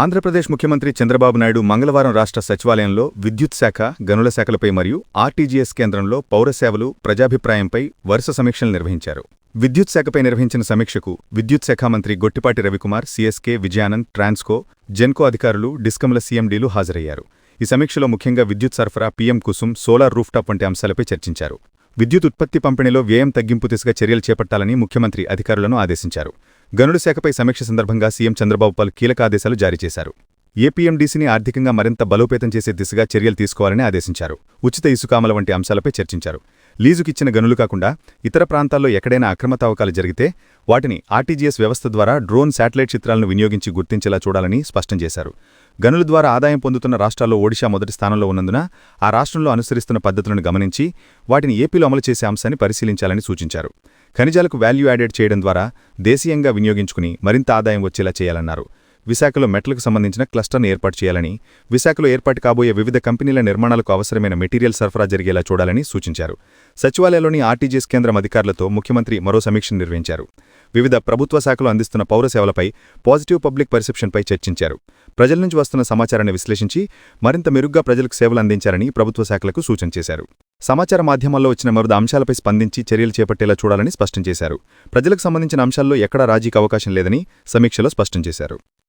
ఆంధ్రప్రదేశ్ ముఖ్యమంత్రి చంద్రబాబు నాయుడు మంగళవారం రాష్ట్ర సచివాలయంలో విద్యుత్ శాఖ గనుల శాఖలపై మరియు ఆర్టీజీఎస్ కేంద్రంలో పౌరసేవలు ప్రజాభిప్రాయంపై వరుస సమీక్షలు నిర్వహించారు. విద్యుత్ శాఖపై నిర్వహించిన సమీక్షకు విద్యుత్ శాఖ మంత్రి గొట్టిపాటి రవికుమార్ సీఎస్కే విజయానంద్ ట్రాన్స్కో జెన్కో అధికారులు డిస్కంల సీఎండీలు హాజరయ్యారు. ఈ సమీక్షలో ముఖ్యంగా విద్యుత్ సరఫరా పీఎం కుసుమ్ సోలార్ రూఫ్టాప్ వంటి అంశాలపై చర్చించారు. విద్యుత్ ఉత్పత్తి పంపిణీలో వ్యయం తగ్గింపు దిశగా చర్యలు చేపట్టాలని ముఖ్యమంత్రి అధికారులను ఆదేశించారు. గనుల శాఖపై సమీక్ష సందర్భంగా సీఎం చంద్రబాబు పలు కీలక ఆదేశాలు జారీ చేశారు. ఏపీఎండీసీని ఆర్థికంగా మరింత బలోపేతం చేసే దిశగా చర్యలు తీసుకోవాలని ఆదేశించారు. ఉచిత ఇసుకామల వంటి అంశాలపై చర్చించారు. లీజుకిచ్చిన గనులు కాకుండా ఇతర ప్రాంతాల్లో ఎక్కడైనా అక్రమ తవ్వకాలు జరిగితే వాటిని ఆర్టీజీఎస్ వ్యవస్థ ద్వారా డ్రోన్ శాటిలైట్ చిత్రాలను వినియోగించి గుర్తించేలా చూడాలని స్పష్టం చేశారు. గనుల ద్వారా ఆదాయం పొందుతున్న రాష్ట్రాల్లో ఒడిశా మొదటి స్థానంలో ఉన్నందున ఆ రాష్ట్రంలో అనుసరిస్తున్న పద్ధతులను గమనించి వాటిని ఏపీలో అమలు చేసే అంశాన్ని పరిశీలించాలని సూచించారు. ఖనిజాలకు వాల్యూ యాడెడ్ చేయడం ద్వారా దేశీయంగా వినియోగించుకుని మరింత ఆదాయం వచ్చేలా చేయాలన్నారు. విశాఖలో మెట్లకు సంబంధించిన క్లస్టర్ను ఏర్పాటు చేయాలని విశాఖలో ఏర్పాటు కాబోయే వివిధ కంపెనీల నిర్మాణాలకు అవసరమైన మెటీరియల్ సరఫరా జరిగేలా చూడాలని సూచించారు. సచివాలయంలోని ఆర్టీజీఎస్ కేంద్రం అధికారులతో ముఖ్యమంత్రి మరో సమీక్షను నిర్వహించారు. వివిధ ప్రభుత్వ శాఖలు అందిస్తున్న పౌర సేవలపై పాజిటివ్ పబ్లిక్ పర్సెప్షన్పై చర్చించారు. ప్రజల నుంచి వస్తున్న సమాచారాన్ని విశ్లేషించి మరింత మెరుగ్గా ప్రజలకు సేవలు అందించాలని ప్రభుత్వ శాఖలకు సూచన చేశారు. సమాచార మాధ్యమాల్లో వచ్చిన మరుద అంశాలపై స్పందించి చర్యలు చేపట్టేలా చూడాలని స్పష్టం చేశారు. ప్రజలకు సంబంధించిన అంశాల్లో ఎక్కడా రాజీకి అవకాశం లేదని సమీక్షలో స్పష్టం చేశారు.